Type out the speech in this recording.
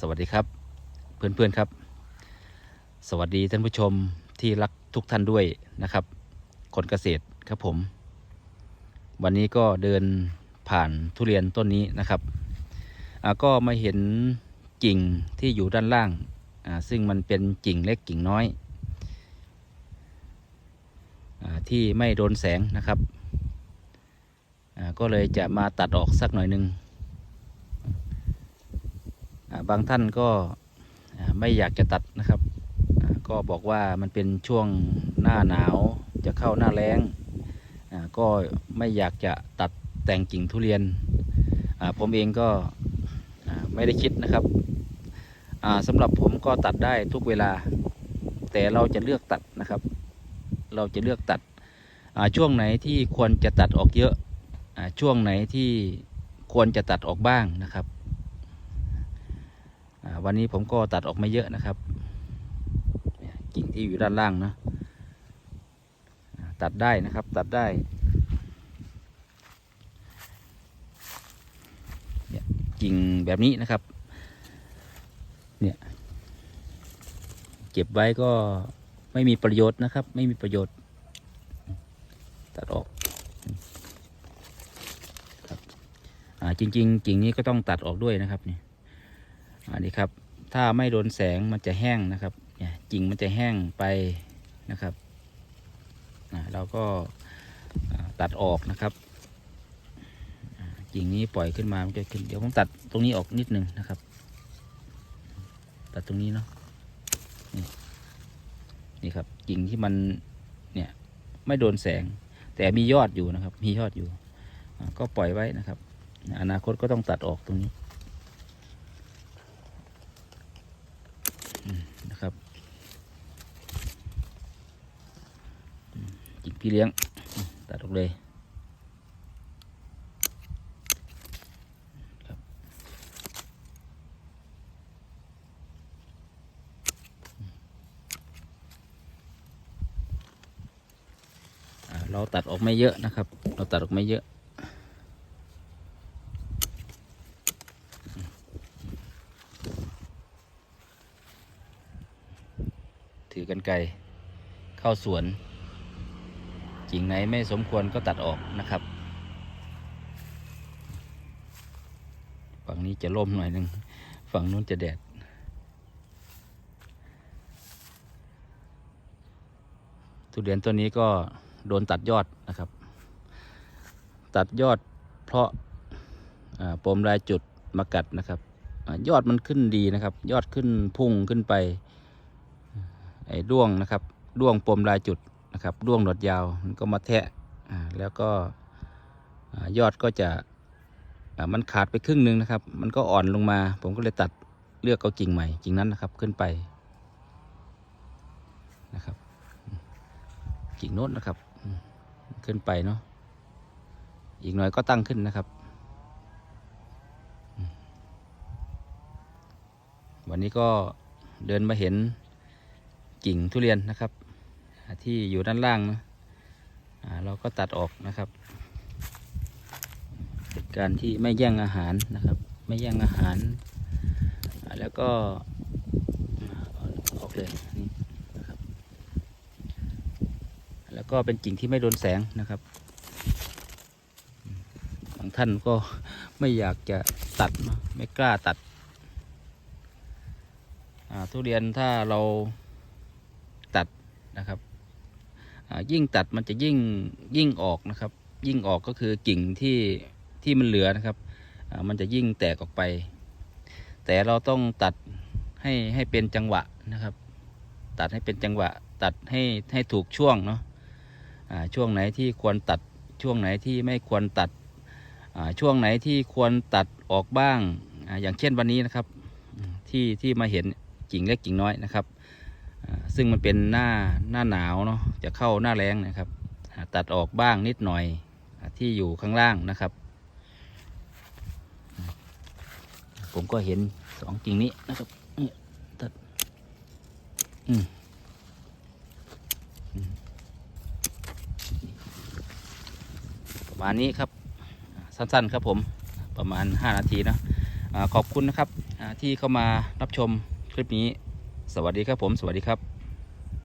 สวัสดีครับเพื่อนๆครับ สวัสดีท่านผู้ชมที่รักทุกท่านด้วยนะครับ คนเกษตรครับผม วันนี้ก็เดินผ่านทุเรียนต้นนี้นะครับก็มาเห็นกิ่งที่อยู่ด้านล่าง ซึ่งมันเป็นกิ่งเล็กกิ่งน้อยอที่ไม่โดนแสงนะครับ ก็เลยจะมาตัดออกสักหน่อยหนึ่งอ่า บางท่านก็ไม่อยากจะตัดนะครับ ก็บอกว่ามันเป็นช่วงหน้าหนาวจะเข้าหน้าแล้ง ก็ไม่อยากจะตัดแต่งกิ่งทุเรียน ผมเองก็ไม่ได้คิดนะครับสำหรับผมก็ตัดได้ทุกเวลา แต่เราจะเลือกตัดนะครับ เราจะเลือกตัดช่วงไหนที่ควรจะตัดออกเยอะช่วงไหนที่ควรจะตัดออกบ้างนะครับ วันนี้ผมก็ตัดออกไม่เยอะนะครับกิ่งที่อยู่ด้านล่างนะตัดได้นะครับตัดได้เนี่ยกิ่งแบบนี้นะครับ เนี่ยเก็บไว้ก็ไม่มีประโยชน์นะครับ ไม่มีประโยชน์ ตัดออกครับจริง ๆ กิ่งนี้ก็ต้องตัดออกด้วยนะครับนี่ อันนี้ครับ ถ้าไม่โดนแสงมันจะแห้งนะครับเนี่ยกิ่งมันจะแห้งไปนะครับเราก็ตัดออกนะครับกิ่งนี้ปล่อยขึ้นมามันจะขึ้นเดี๋ยวผมตัดตรงนี้ออกนิดนึงนะครับ ตัดตรงนี้เนาะนี่นี่ครับกิ่งที่มันเนี่ยไม่โดนแสง แต่มียอดอยู่นะครับ มียอดอยู่ ก็ปล่อยไว้นะครับ อนาคตก็ต้องตัดออกตรงนี้ นะครับจิกพี่เลี้ยง ตัดออกเลยเราตัดออกไม่เยอะนะครับ เราตัดออกไม่เยอะ ถือกันไกลเข้าสวนกิ่งไหนไม่สมควรก็ตัดออกนะครับ ฝั่งนี้จะล่มหน่อยหนึ่งฝั่งนู้นจะแดด ทุเรียนต้นนี้ก็โดนตัดยอดนะครับ ตัดยอดเพราะปมลายจุดมากัดนะครับอยอดมันขึ้นดีนะครับ ยอดขึ้นพุ่งขึ้นไป ไอ้ด้วงนะครับด้วงปมลายจุดนะครับด้วงหนวดยาวมันก็มาแทะแล้วก็ยอดก็จะมันขาดไปครึ่งหนึ่งนะครับ มันก็อ่อนลงมา ผมก็เลยตัดเลือกเอากิ่งใหม่กิ่งนั้นนะครับขึ้นไปนะครับกิ่งโน้นนะครับขึ้นไปเนาะอีกหน่อยก็ตั้งขึ้นนะครับ วันนี้ก็เดินมาเห็น กิ่งทุเรียนนะครับ ที่อยู่ด้านล่างนะเราก็ตัดออกนะครับเป็นการที่ไม่แย่งอาหารนะครับ ไม่แย่งอาหาร แล้วก็ออกเลยนี่นะครับแล้วก็เป็นกิ่งที่ไม่โดนแสงนะครับอืมบางท่านก็ไม่อยากจะตัดไม่กล้าตัดทุเรียนถ้าเรา นะครับยิ่งตัดมันจะยิ่งยิ่งออกนะครับ ยิ่งออกก็คือกิ่งที่ที่มันเหลือนะครับมันจะยิ่งแตกออกไป แต่เราต้องตัดให้ให้เป็นจังหวะนะครับ ตัดให้เป็นจังหวะ ตัดให้ให้ถูกช่วงเนาะช่วงไหนที่ควรตัดช่วงไหนที่ไม่ควรตัดช่วงไหนที่ควรตัดออกบ้างออย่างเช่นวันนี้นะครับ ที่ที่มาเห็นกิ่งเล็กกิ่งน้อยนะครับ ซึ่งมันเป็นหน้าหน้าหนาวเนาะจะเข้าหน้าแรงนะครับ ตัดออกบ้างนิดหน่อยที่อยู่ข้างล่างนะครับ ผมก็เห็นสองกิ่งนี้นะครับนี่ตัดอืมประมาณนี้ครับ สั้นๆครับผมประมาณ 5 นาทีนะอ่าขอบคุณนะครับที่เข้ามารับชมคลิปนี้ สวัสดีครับผม สวัสดีครับ